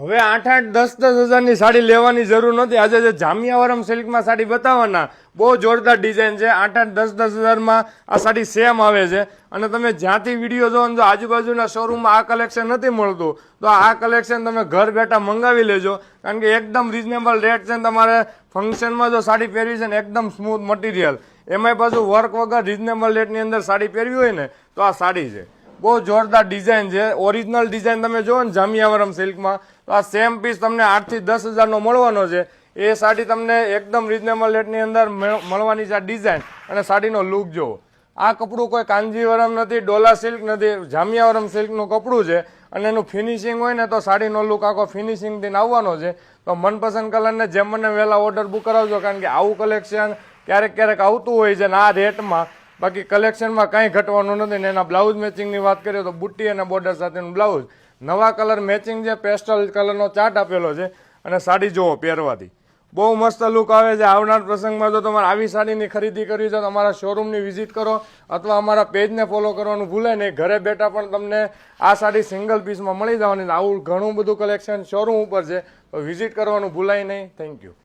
હવે આઠ આઠ દસ દસ હજારની સાડી લેવાની જરૂર નથી. આજે જે જામિયાવરમ સિલ્કમાં સાડી બતાવવાના, બહુ જોરદાર ડિઝાઇન છે. આઠ આઠ દસ દસ હજારમાં આ સાડી સેમ આવે છે. અને તમે જ્યાંથી વીડિયો જોવો જો આજુબાજુના શોરૂમમાં આ કલેક્શન નથી મળતું, તો આ કલેક્શન તમે ઘર બેઠા મંગાવી લેજો. કારણ કે એકદમ રિઝનેબલ રેટ છે તમારે ફંક્શનમાં જો સાડી પહેરવી છે ને એકદમ સ્મૂથ મટીરિયલ એમાંય પાછું વર્ક વગર રિઝનેબલ રેટની અંદર સાડી પહેરવી હોય ને, તો આ સાડી છે. બહુ જોરદાર ડિઝાઇન છે. ઓરિજિનલ ડિઝાઇન તમે જુઓ ને જામિયાવરમ સિલ્કમાં, તો આ સેમ પીસ તમને આઠથી દસ હજારનો મળવાનો છે. એ સાડી તમને એકદમ રિઝનેબલ રેટની અંદર મેળ- મળવાની છે આ ડિઝાઇન અને સાડીનો લુક જુઓ આ કપડું કોઈ કાંજીવરમ નથી, ડોલા સિલ્ક નથી, જામિયાવરમ સિલ્કનું કપડું છે અને એનું ફિનિશિંગ હોય ને તો સાડીનો લુક આખો ફિનિશિંગથી આવવાનો છે. તો મનપસંદ કલરને જેમ મને વહેલા ઓર્ડર બુક કરાવજો, કારણ કે આવું કલેક્શન ક્યારેક ક્યારેક આવતું હોય છે ને આ રેટમાં બાકી કલેક્શનમાં કાંઈ ઘટવાનું નથી ને એના બ્લાઉઝ મેચિંગની વાત કરીએ તો બુટ્ટી અને બોર્ડર સાથેનું બ્લાઉઝ નવા કલર મેચિંગ છે પેસ્ટલ કલરનો ચાર્ટ આપેલો છે અને સાડી જુઓ પહેરવાથી. બહુ મસ્ત લુક આવે છે. આવનાર પ્રસંગમાં જો તમારે આવી સાડીની ખરીદી કરવી છે તો અમારા શોરૂમની વિઝિટ કરો અથવા અમારા પેજને ફોલો કરવાનું ભૂલે નહીં. ઘરે બેઠા પણ તમને આ સાડી સિંગલ પીસમાં મળી જવાની. આવું ઘણું બધું કલેક્શન શોરૂમ ઉપર છે. તો વિઝિટ કરવાનું ભૂલાય નહીં. Thank you